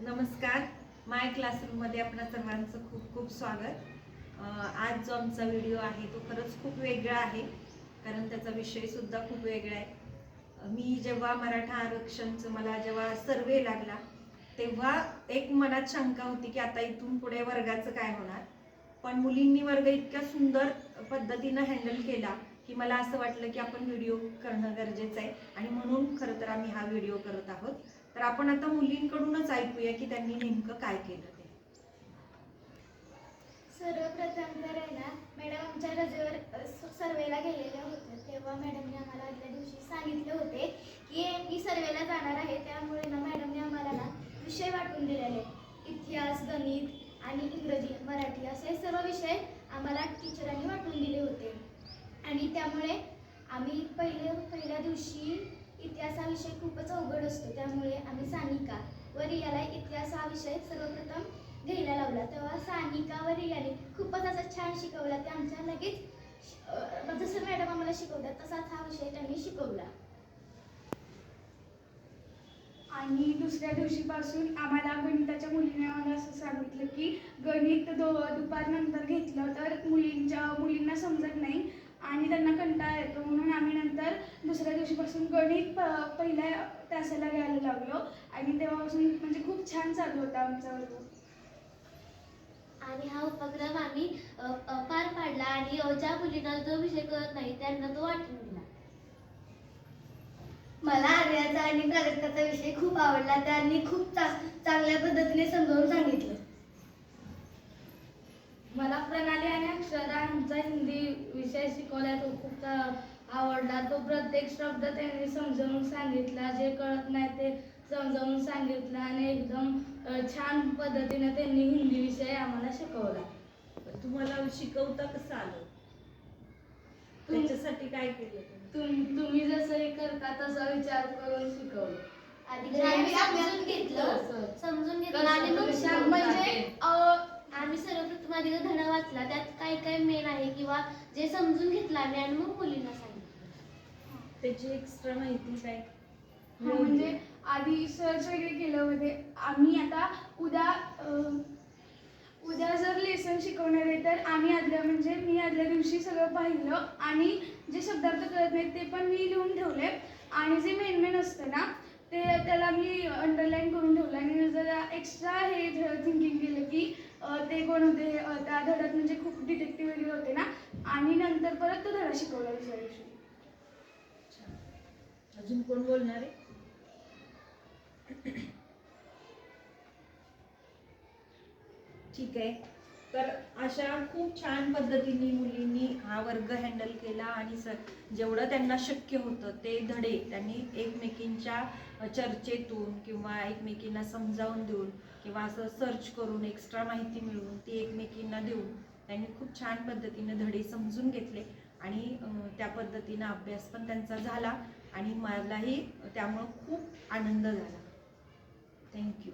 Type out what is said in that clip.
नमस्कार. माय क्लासरूममध्ये आपणा सर्वांचं खूप खूप स्वागत. आज जो आमचा व्हिडिओ आहे तो खरंच खूप वेगळा आहे कारण त्याचा विषय सुद्धा खूप वेगळा आहे. मी जेव्हा मराठा आरक्षणचं मला जेव्हा सर्वे लागला तेव्हा एक मनात शंका होती की आता इथून पुढे वर्गाचं काय होणार? पण मुलींनी वर्ग इतक्या सुंदर पद्धतीनं हँडल केला की मला असं वाटलं की आपण व्हिडिओ करणं गरजेचं आहे. आणि म्हणून खरं तर आम्ही हा व्हिडिओ करत आहोत. तर आपण आता मुलींकडूनच ऐकूया की त्यांनी नेमकं काय केलं ते. सर्वप्रथम तर आहे ना मॅडम आमच्या रजेवर सर्वेला गेलेल्या होत्या तेव्हा मॅडमने आम्हाला आदल्या दिवशी सांगितले होते की मी सर्वेला जाणार आहे. त्यामुळे ना मॅडमने आम्हाला ना विषय वाटून दिलेले. इतिहास गणित आणि इंग्रजी मराठी असे सर्व विषय आम्हाला टीचरांनी वाटून दिले होते. आणि त्यामुळे आम्ही पहिले पहिल्या दिवशी इतिहास हा विषय खूपच अवघड असतो त्यामुळे आम्ही सानिका व रियाला इतिहास हा विषय सर्वप्रथम घ्यायला लावला. तेव्हा सानिका व रियाने खूपच असं छान शिकवला. ते आमच्या लगेच जसं मॅडम आम्हाला शिकवतात तसाच हा विषय त्यांनी शिकवला. आणि दुसऱ्या दिवशीपासून आम्हाला गणिताच्या मुलीने आम्हाला असं सांगितलं की गणित दो दुपारनंतर घेतलं तर मुलींच्या मुलींना समजत नाही. आणि त्यांना कंटाळा येतो. म्हणून आम्ही नंतर दुसऱ्या दिवशीपासून गणित प पहिल्या तासाला घ्यायला लागलो. आणि तेव्हापासून म्हणजे खूप छान चालू होता आमचा वर्ग. आणि हा उपक्रम आम्ही पार पाडला आणि ज्या मुलींना जो विषय कळत नाही त्यांना तो वाटून दिला. मला आर्याचा आणि प्राजक्ताचा विषय खूप आवडला. त्यांनी खूप चांगल्या पद्धतीने समजावून सांगितलं. प्रणाली आणि अक्षरा यांचा हिंदी विषय शिकवला तो खूप आवडला. तो प्रत्येक शब्द त्यांनी समजावून सांगितला. जे कळत नाही ते समजावून सांगितलं आणि एकदम छान पद्धतीने त्यांनी हिंदी विषय आम्हाला शिकवला. तुम्हाला शिकवता कसं आलं? त्याच्यासाठी काय केलं तुम्ही? तुम तुम्ही जसं हे करता तसा विचार करून शिकवलं. आधी समजून घेतलं. समजून घेतलं आणि मग म्हणजे आम्ही तो धडा वाचला त्यात काय काय मेन आहे किंवा जे समजून घेतलं आम्ही आणि मग मुलींना सांगितलं. त्याची एक्स्ट्रा माहिती काय? हा म्हणजे आधी सर्च वगैरे केलं होते. आम्ही आता उद्या उद्या जर लेसन शिकवणार आहे तर आम्ही आदल्या म्हणजे मी आदल्या दिवशी सगळं पाहिलं आणि जे शब्दार्थ कळत नाहीत ते पण मी लिहून ठेवले. आणि जे मेन मेन असतं ना ते त्याला मी अंडरलाईन करून ठेवलं. आणि जरा एक्स्ट्रा हे ते कोण होते? त्या धड्यात म्हणजे खूप डिटेक्टिव्ह वगैरे होते ना? आणि नंतर परत तो धडा शिकवला दुसऱ्या दिवशी. अजून कोण बोलणार आहे? ठीक आहे. तर अशा खूप छान पद्धतीने मुलींनी हा वर्ग हँडल केला आणि स जेवढं त्यांना शक्य होतं ते धडे त्यांनी एकमेकींच्या चर्चेतून किंवा एकमेकींना समजावून देऊन किंवा असं सर्च करून एक्स्ट्रा माहिती मिळवून ती एकमेकींना देऊन त्यांनी खूप छान पद्धतीने धडे समजून घेतले आणि त्या पद्धतीनं अभ्यास पण त्यांचा झाला आणि मलाही त्यामुळं खूप आनंद झाला. थँक्यू